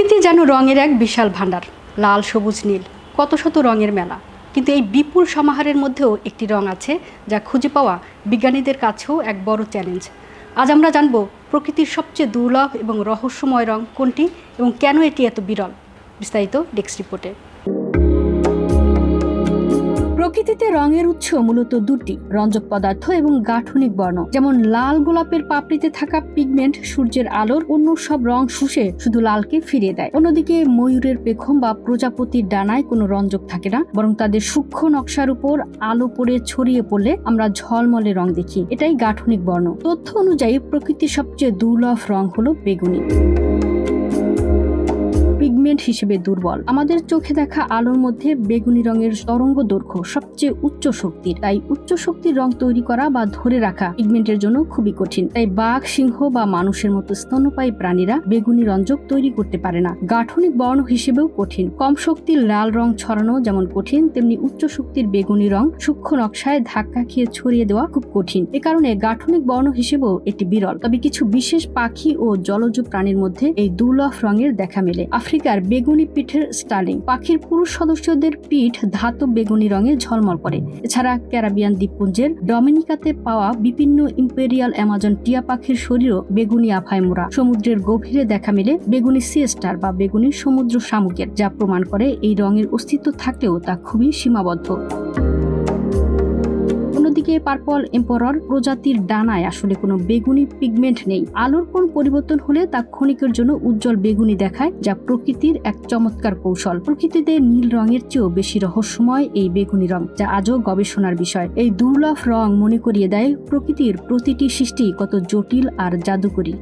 প্রকৃতি যেন রঙের এক বিশাল ভাণ্ডার, লাল, সবুজ, নীল, কত শত রঙের মেলা। কিন্তু এই বিপুল সমাহারের মধ্যেও একটি রং আছে যা খুঁজে পাওয়া বিজ্ঞানীদের কাছেও এক বড় চ্যালেঞ্জ। আজ আমরা জানব প্রকৃতির সবচেয়ে দুর্লভ এবং রহস্যময় রং কোনটি এবং কেন এটি এত বিরল। বিস্তারিত ডেস্ক রিপোর্টে। প্রকৃতিতে রঙের উৎস মূলত দুটি, রঞ্জক পদার্থ এবং গাঠনিক বর্ণ। যেমন লাল গোলাপের পাপড়িতে থাকা পিগমেন্ট সূর্যের আলোর অন্য সব রং শুষে শুধু লালকে ফিরিয়ে দেয়। অন্যদিকে ময়ূরের পেখম বা প্রজাপতির ডানায় কোনো রঞ্জক থাকে না, বরং তাদের সূক্ষ্ম নকশার উপর আলো পড়ে ছড়িয়ে পড়লে আমরা ঝলমলে রং দেখি। এটাই গাঠনিক বর্ণ। তথ্য অনুযায়ী প্রকৃতির সবচেয়ে দুর্লভ রং হলো বেগুনি। পিগমেন্ট হিসেবে দুর্বল। আমাদের চোখে দেখা আলোর মধ্যে বেগুনি রঙের তরঙ্গ দৈর্ঘ্য সবচেয়ে উচ্চ শক্তির। তাই উচ্চ শক্তির রং তৈরি করা বা ধরে রাখা পিগমেন্টের জন্য খুবই কঠিন। তাই বাঘ, সিংহ বা মানুষের মতো স্তন্যপায়ী প্রাণীরা বেগুনি রঞ্জক তৈরি করতে পারে না। গাঠনিক বর্ণ হিসেবেও কঠিন। কম শক্তির লাল রং ছড়ানো যেমন কঠিন, তেমনি উচ্চ শক্তির বেগুনি রং সূক্ষ্ম নকশায় ধাক্কা খেয়ে ছড়িয়ে দেওয়া খুব কঠিন। এ কারণে গাঠনিক বর্ণ হিসেবেও এটি বিরল। তবে কিছু বিশেষ পাখি ও জলজ প্রাণীর মধ্যে এই দুর্লভ রঙের দেখা মেলে। আফ্রিকার বেগুনি পিঠের স্টার্লিং পাখির পুরুষ সদস্যদের পিঠ ধাতব বেগুনি রঙে ঝলমল করে। এছাড়া ক্যারাবিয়ান দ্বীপপুঞ্জের ডমিনিকাতে পাওয়া বিভিন্ন ইম্পেরিয়াল অ্যামাজন টিয়া পাখির শরীরও বেগুনি আফায় মোড়া। সমুদ্রের গভীরে দেখা মেলে বেগুনি সিয়েস্টার বা বেগুনি সমুদ্র শামুকের, যা প্রমাণ করে এই রঙের অস্তিত্ব থাকলেও তা খুবই সীমাবদ্ধ। অন্যদিকে পার্পল এম্পরর প্রজাতির ডানায় আসলে কোনো বেগুনি পিগমেন্ট নেই। আলোর কোন পরিবর্তন হলে তা ক্ষণিকের জন্য উজ্জ্বল বেগুনি দেখায়, যা প্রকৃতির এক চমৎকার কৌশল। প্রকৃতিতে নীল রঙের চেয়েও বেশি রহস্যময় এই বেগুনি রং, যা আজও গবেষণার বিষয়। এই দুর্লভ রং মনে করিয়ে দেয় প্রকৃতির প্রতিটি সৃষ্টি কত জটিল আর জাদুকরী।